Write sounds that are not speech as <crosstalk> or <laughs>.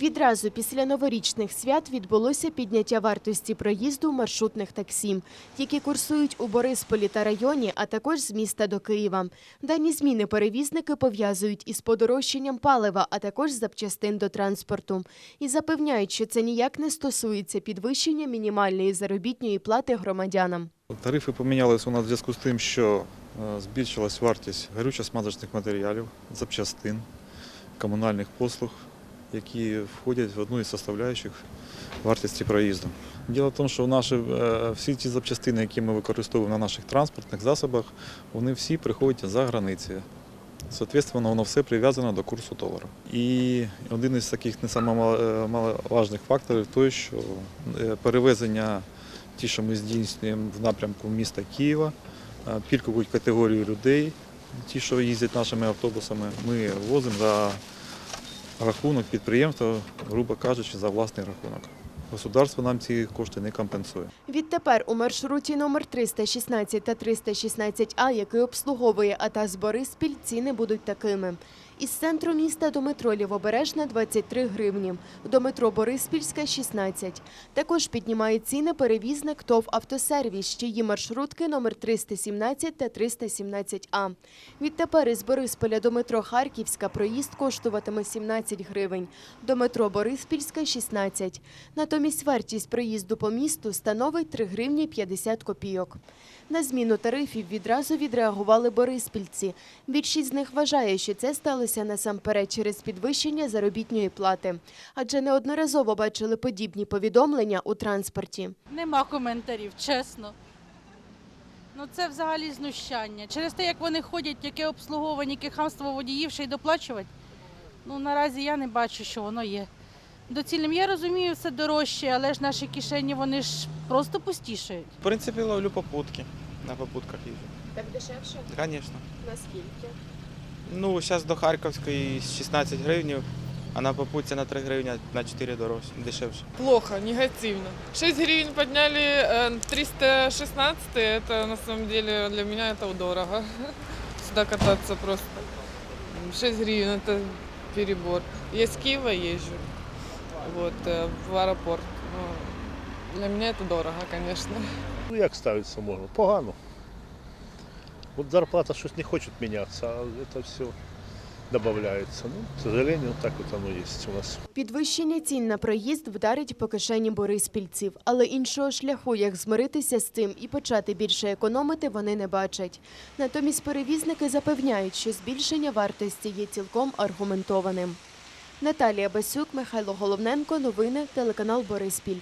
Відразу після новорічних свят відбулося підняття вартості проїзду маршрутних таксі, які курсують у Борисполі та районі, а також з міста до Києва. Дані зміни перевізники пов'язують із подорожчанням палива, а також запчастин до транспорту. І запевняють, що це ніяк не стосується підвищення мінімальної заробітної плати громадянам. Тарифи помінялися у нас в зв'язку з тим, що е, збільшилась вартість горючо-смазочних матеріалів, запчастин, комунальних послуг, які входять в одну із составляючих вартості проїзду. Діло в тому, що наші, е, всі ті запчастини, які ми використовуємо на наших транспортних засобах, вони всі приходять за границі. Соответственно, воно все прив'язано до курсу долара. І один із таких не самоважних факторів той, що е, перевезення ті, що ми здійснюємо в напрямку міста Києва, е, пільгову категорію людей, ті, що їздять нашими автобусами, ми возимо за рахунок підприємства, грубо кажучи, за власний рахунок. Государство нам ці кошти не компенсує. Відтепер у маршруті номер 316 та 316А, який обслуговує АТАС Бориспіль, ціни будуть такими. Із центру міста до метро Лівобережна 23 гривні, до метро Бориспільська 16. Також піднімає ціни перевізник ТОВ «Автосервіс», чиї маршрутки номер 317 та 317А. Відтепер із Борисполя до метро Харківська проїзд коштуватиме 17 гривень, до метро Бориспільська 16. Натомість вартість проїзду по місту становить 3 гривні 50 копійок. На зміну тарифів відразу відреагували бориспільці. Більшість з них вважає, що це сталося насамперед через підвищення заробітної плати, адже неодноразово бачили подібні повідомлення у транспорті. Нема коментарів, чесно. Ну це взагалі знущання. Через те, як вони ходять, яке обслуговування, яке хамство водіїв ще й доплачувати. Ну наразі я не бачу, що воно є. Доцільним я розумію, все дорожче, але ж наші кишені вони ж просто пустішають. В принципе, ловлю попутки. На попутках езжу. Так дешевше? Конечно. Наскільки? Ну, сейчас до Харьковской 16 гривен, а на попутці на 3 гривні на 4 дорожче, дешевше. Плохо, негативно. 6 гривен подняли, э, 316, это на самом деле для меня это дорого. <laughs> Сюда кататься просто. 6 гривен это перебор. Я с Киева езжу вот, э, в аэропорт. Ну, для меня это дорого, конечно. Ну як ставитися можна? Погано. От зарплата щось не хочуть мінятися, а це все додається. Ну, к сожалению, так от воно є у нас. Підвищення цін на проїзд вдарить по кишені бориспільців, але іншого шляху, як змиритися з цим і почати більше економити, вони не бачать. Натомість перевізники запевняють, що збільшення вартості є цілком аргументованим. Наталія Басюк, Михайло Головненко, новини, телеканал Бориспіль.